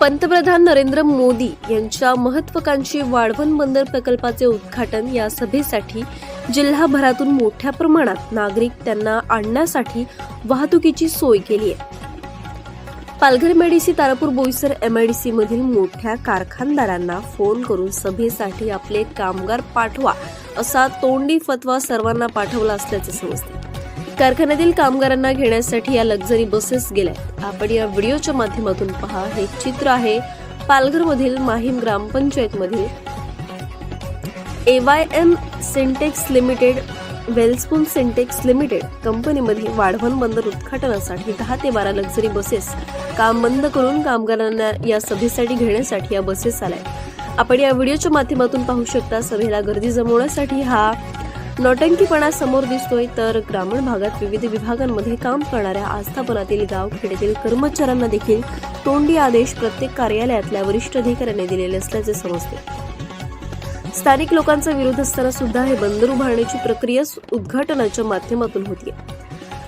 पंतप्रधान नरेंद्र मोदी यांच्या महत्वाकांक्षी वाढवण बंदर प्रकल्पाचे उद्घाटन या सभेसाठी जिल्हाभरातून मोठ्या प्रमाणात नागरिक त्यांना आणण्यासाठी वाहतुकीची सोय केली आहे. पालघर एमआयडीसी तारापूर बोईसर एमआयडीसी मधील मोठ्या कारखानदारांना फोन करून सभेसाठी आपले कामगार पाठवा असा तोंडी फतवा सर्वांना पाठवला असल्याचे समजते. कारखान्यातील कामगारांना घेण्यासाठी या लक्झरी बसेस गेल्या आपण या व्हिडिओच्या माध्यमातून पहा हे चित्र आहे पालघरमधील Mahim ग्रामपंचायतमधील Y M Syntex limited Welspun Syntex limited कंपनीमध्ये वाढवण बंदर उद्घाटनासाठी दहा ते बारा लक्झरी बसेस काम बंद करून कामगारांना या सभेसाठी घेण्यासाठी या बसेस आल्या आपण या व्हिडिओच्या माध्यमातून पाहू शकता सभेला गर्दी जमवण्यासाठी हा नौटंकीपणा समोर दिसतोय तर ग्रामीण भागात विविध विभागांमध्ये काम करणाऱ्या आस्थापनातील गावखेड्यातील कर्मचाऱ्यांना देखील तोंडी आदेश प्रत्येक कार्यालयातल्या वरिष्ठ अधिकाऱ्यांनी दिलेले असल्याचे समजते. स्थानिक लोकांचा विरोध असताना सुद्धा हे बंदर उभारण्याची प्रक्रिया उद्घाटनाच्या माध्यमातून होती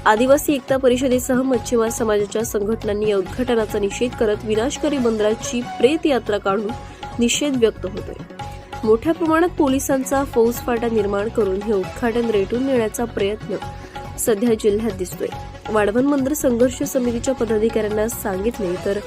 आदिवासी एकता परिषदेसह मच्छीमार समाजाच्या संघटनांनी या उद्घाटनाचा निषेध करत विनाशकारी बंदराची प्रेत यात्रा काढून निषेध व्यक्त होतोय. मोठ्या प्रमाणात पोलिसांचा फौजफाटा निर्माण करून हे उद्घाटन रेटून नेण्याचा प्रयत्न सध्या जिल्ह्यात दिसतोय वाढवण मंदिर संघर्ष समितीच्या पदाधिकाऱ्यांना सांगितले तर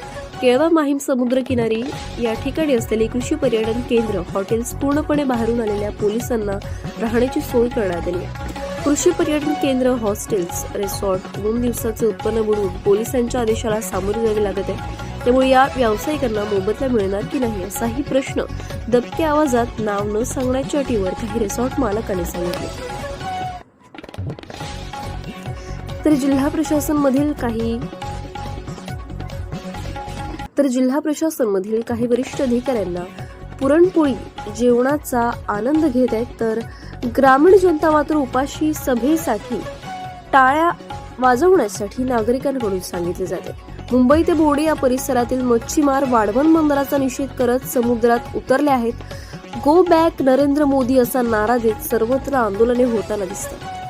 केळवा माहीम समुद्र किनारी या ठिकाणी असलेले कृषी पर्यटन केंद्र हॉटेल्स पूर्णपणे बाहेरून आलेल्या पोलिसांना राहण्याची सोय करण्यात आली आहे. कृषी पर्यटन केंद्र हॉस्टेल्स रिसॉर्ट दोन दिवसाचे उत्पन्न बुडवून पोलिसांच्या आदेशाला सामोरे जावे लागत आहे त्यामुळे या व्यावसायिकांना मोबदला मिळणार की नाही असाही प्रश्न दबक्या आवाजात नाव न सांगण्याच्या अटीवर काही रिसॉर्ट मालकांनी सांगितले. तर जिल्हा प्रशासन मधील काही तर जिल्हा प्रशासन मधील काही वरिष्ठ अधिकाऱ्यांना पुरणपोळी जेवणाचा आनंद घेत आहेत तर ग्रामीण जनता मात्र उपाशी सभेसाठी टाळ्या वाजवण्यासाठी नागरिकांकडून सांगितले जाते. मुंबई ते बोर्डे या परिसरातील मच्छीमार वाढवण बंदराचा निषेध करत समुद्रात उतरले आहेत. गो बॅक नरेंद्र मोदी असा नारा देत सर्वत्र आंदोलने होताना दिसतात.